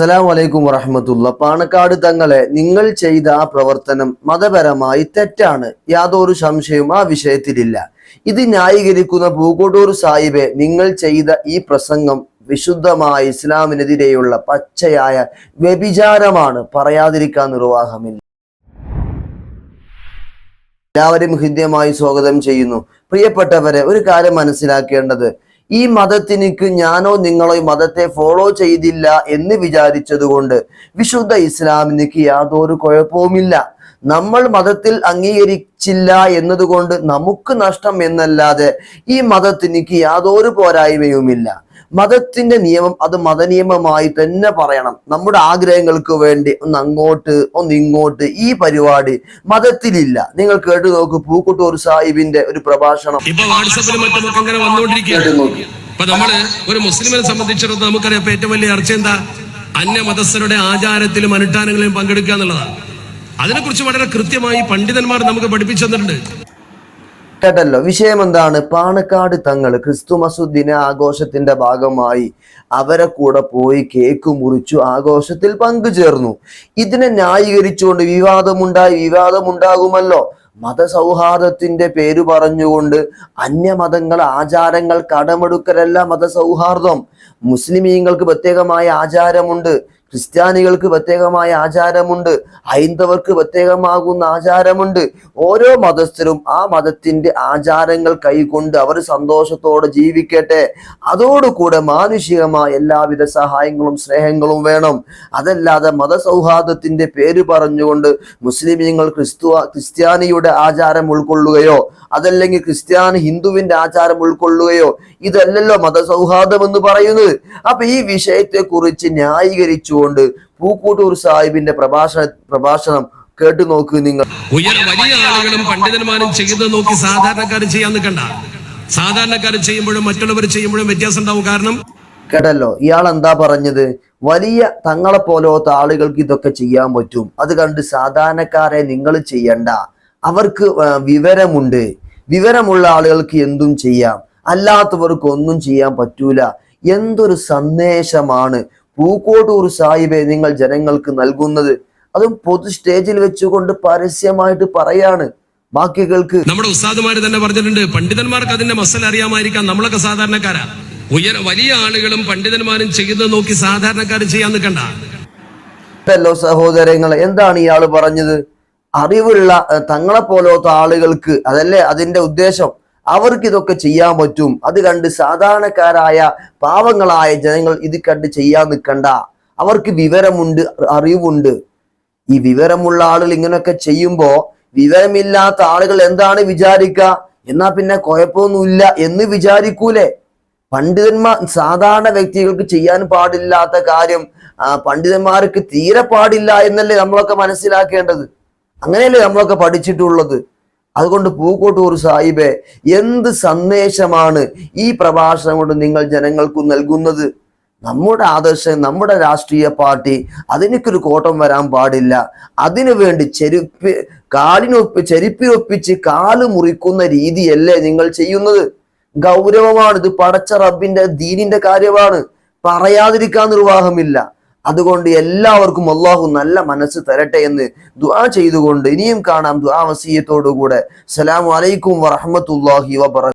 അസ്സലാം വലൈക്കും വറഹമത്തുള്ള പാണക്കാട് തങ്ങളെ നിങ്ങൾ ചെയ്ത ആ പ്രവർത്തനം മതപരമായി തെറ്റാണ്. യാതൊരു സംശയവും ആ വിഷയത്തിലില്ല. ഇത് ന്യായീകരിക്കുന്ന പൂക്കോട്ടൂർ സാഹിബെ നിങ്ങൾ ചെയ്ത ഈ പ്രസംഗം വിശുദ്ധമായ ഇസ്ലാമിനെതിരെയുള്ള പച്ചയായ വ്യഭിചാരമാണ്. പറയാതിരിക്കാൻ നിർവാഹമില്ല. എല്ലാവരും ഹൃദ്യമായി സ്വാഗതം ചെയ്യുന്നു. പ്രിയപ്പെട്ടവരെ ഒരു കാര്യം മനസ്സിലാക്കേണ്ടത്. ഈ മതത്തിനിക്ക് ഞാനോ നിങ്ങളോ ഈ മതത്തെ ഫോളോ ചെയ്തില്ല എന്ന് വിചാരിച്ചതുകൊണ്ട് വിശുദ്ധ ഇസ്ലാമിനിക്ക് യാതൊരു കുഴപ്പവുമില്ല. നമ്മൾ മതത്തിൽ അംഗീകരിച്ചില്ല എന്നതുകൊണ്ട് നമുക്ക് നഷ്ടം എന്നല്ലാതെ ഈ മതത്തിനിക്ക് യാതൊരു പോരായ്മയുമില്ല. മതത്തിന്റെ നിയമം അത് മതനിയമമായി തന്നെ പറയണം. നമ്മുടെ ആഗ്രഹങ്ങൾക്ക് വേണ്ടി ഒന്ന് അങ്ങോട്ട് ഒന്ന് ഇങ്ങോട്ട് ഈ പരിപാടി മതത്തിലില്ല. നിങ്ങൾ കേട്ടു നോക്ക് പൂക്കുട്ടൂർ സാഹിബിന്റെ ഒരു പ്രഭാഷണം. ഇപ്പൊ വാട്സപ്പിലും മറ്റുമൊക്കെ അങ്ങനെ വന്നുകൊണ്ടിരിക്കുകയാണ്. ഇപ്പൊ നമ്മൾ ഒരു മുസ്ലിമിനെ സംബന്ധിച്ചിടത്തോളം നമുക്കറിയാം ഏറ്റവും വലിയ ചർച്ച എന്താ? അന്യമതസ്ഥരുടെ ആചാരത്തിലും അനുഷ്ഠാനങ്ങളിലും പങ്കെടുക്കുക എന്നുള്ളതാണ്. അതിനെക്കുറിച്ച് വളരെ കൃത്യമായി പണ്ഡിതന്മാർ നമുക്ക് പഠിപ്പിച്ചു തന്നിട്ടുണ്ട്. കേട്ടല്ലോ. വിഷയം എന്താണ് പാണക്കാട് തങ്ങൾ ക്രിസ്തുമസ് ദിന ആഘോഷത്തിന്റെ ഭാഗമായി അവരെ കൂടെ പോയി കേക്ക് മുറിച്ചു ആഘോഷത്തിൽ പങ്കുചേർന്നു. ഇതിനെ ന്യായീകരിച്ചുകൊണ്ട് വിവാദമുണ്ടായി. വിവാദമുണ്ടാകുമല്ലോ. മതസൗഹാർദ്ദത്തിന്റെ പേര് പറഞ്ഞുകൊണ്ട് അന്യമതങ്ങൾ ആചാരങ്ങൾ കടമെടുക്കലല്ല മതസൗഹാർദ്ദം. മുസ്ലിമീങ്ങൾക്ക് പ്രത്യേകമായ ആചാരമുണ്ട്. ക്രിസ്ത്യാനികൾക്ക് പ്രത്യേകമായ ആചാരമുണ്ട്. ഹൈന്ദവർക്ക് പ്രത്യേകമാകുന്ന ആചാരമുണ്ട്. ഓരോ മതസ്ഥരും ആ മതത്തിന്റെ ആചാരങ്ങൾ കൈകൊണ്ട് അവർ സന്തോഷത്തോടെ ജീവിക്കട്ടെ. അതോടുകൂടെ മാനുഷികമായ എല്ലാവിധ സഹായങ്ങളും സ്നേഹങ്ങളും വേണം. അതല്ലാതെ മതസൗഹാർദ്ദത്തിന്റെ പേര് പറഞ്ഞുകൊണ്ട് മുസ്ലിമീങ്ങൾ ക്രിസ്തു ക്രിസ്ത്യാനിയുടെ ആചാരം ഉൾക്കൊള്ളുകയോ അതല്ലെങ്കിൽ ക്രിസ്ത്യാനി ഹിന്ദുവിന്റെ ആചാരം ഉൾക്കൊള്ളുകയോ ഇതല്ലല്ലോ മതസൗഹാർദ്ദം എന്ന് പറയുന്നത്. അപ്പൊ ഈ വിഷയത്തെ കുറിച്ച് ന്യായീകരിച്ചുകൊണ്ട് പൂക്കൂട്ടൂർ സാഹിബിന്റെ പ്രഭാഷണ പ്രഭാഷണം കേട്ടു നോക്കൂ നിങ്ങൾ. വലിയ ആളുകളും പണ്ഡിതന്മാരും ചെയ്യുന്നത് നോക്കി സാധാരണക്കാർ ചെയ്യാൻ നിൽക്കണ്ട. സാധാരണക്കാർ ചെയ്യുമ്പോഴും മറ്റുള്ളവർ ചെയ്യുമ്പോഴും വ്യത്യാസം ഉണ്ടാവും. കാരണം കേട്ടല്ലോ? ഇയാൾ എന്താ പറഞ്ഞത്? വലിയ തങ്ങളെ പോലത്തെ ആളുകൾക്ക് ഇതൊക്കെ ചെയ്യാൻ പറ്റും. അത് കണ്ട് സാധാരണക്കാരെ നിങ്ങൾ ചെയ്യണ്ട. അവർക്ക് വിവരമുണ്ട്. വിവരമുള്ള ആളുകൾക്ക് എന്തും ചെയ്യാം. അല്ലാത്തവർക്ക് ഒന്നും ചെയ്യാൻ പറ്റൂല. എന്തൊരു സന്ദേശമാണ് പൂക്കോട്ടൂർ സാഹിബെ നിങ്ങൾ ജനങ്ങൾക്ക് നൽകുന്നത്. അതും പൊതു സ്റ്റേജിൽ വെച്ചുകൊണ്ട് പരസ്യമായിട്ട് പറയാണ് ബാക്കികൾക്ക്. നമ്മുടെ ഉസ്താദുമാര് തന്നെ പറഞ്ഞിട്ടുണ്ട് പണ്ഡിതന്മാർക്ക് അതിന്റെ മസൽ അറിയാമായിരിക്കാം നമ്മളൊക്കെ സാധാരണക്കാരാ. ഉയർ വലിയ ആളുകളും പണ്ഡിതന്മാരും ചെയ്യുന്നത് നോക്കി സാധാരണക്കാർ ചെയ്യാൻ നിൽക്കണ്ട. ഹലോ സഹോദരങ്ങൾ എന്താണ് ഇയാൾ പറഞ്ഞത്? അറിവുള്ള തങ്ങളെ പോലത്തെ ആളുകൾക്ക് അതല്ലേ അതിന്റെ ഉദ്ദേശം? അവർക്ക് ഇതൊക്കെ ചെയ്യാൻ പറ്റും. അത് കണ്ട് സാധാരണക്കാരായ പാവങ്ങളായ ജനങ്ങൾ ഇത് കണ്ട് ചെയ്യാൻ നിൽക്കണ്ട. അവർക്ക് വിവരമുണ്ട് അറിവുണ്ട്. ഈ വിവരമുള്ള ആളുകൾ ഇങ്ങനെയൊക്കെ ചെയ്യുമ്പോ വിവരമില്ലാത്ത ആളുകൾ എന്താണ് വിചാരിക്കുക എന്നാ പിന്നെ കുഴപ്പമൊന്നുമില്ല എന്ന് വിചാരിക്കൂലേ? പണ്ഡിതന്മാർ സാധാരണ വ്യക്തികൾക്ക് ചെയ്യാൻ പാടില്ലാത്ത കാര്യം പണ്ഡിതന്മാർക്ക് തീരെ പാടില്ല എന്നല്ലേ നമ്മളൊക്കെ മനസ്സിലാക്കേണ്ടത്? അങ്ങനെയല്ലേ നമ്മളൊക്കെ പഠിച്ചിട്ടുള്ളത്? അതുകൊണ്ട് പൂക്കോട്ടൂർ സാഹിബെ എന്ത് സന്ദേശമാണ് ഈ പ്രഭാഷണം കൊണ്ട് നിങ്ങൾ ജനങ്ങൾക്ക് നൽകുന്നത്? നമ്മുടെ ആദർശം നമ്മുടെ രാഷ്ട്രീയ പാർട്ടി അതിനൊക്കൊരു കോട്ടം വരാൻ പാടില്ല. അതിനു വേണ്ടി ചെരുപ്പ് കാലിനൊപ്പി ചെരുപ്പിനൊപ്പിച്ച് കാൽ മുറിക്കുന്ന രീതിയല്ലേ നിങ്ങൾ ചെയ്യുന്നത്? ഗൗരവമാണ് ഇത് പടച്ച റബ്ബിന്റെ ദീനിന്റെ കാര്യമാണ്. പറയാതിരിക്കാൻ നിർവാഹമില്ല. അതുകൊണ്ട് എല്ലാവർക്കും അള്ളാഹു നല്ല മനസ്സ് തരട്ടെ എന്ന് ദുആ ചെയ്തുകൊണ്ട് ഇനിയും കാണാം ദുആ വസീയത്തോടുകൂടെ. സലാം അലൈക്കും വറഹ്മത്തുള്ളാഹി വബറ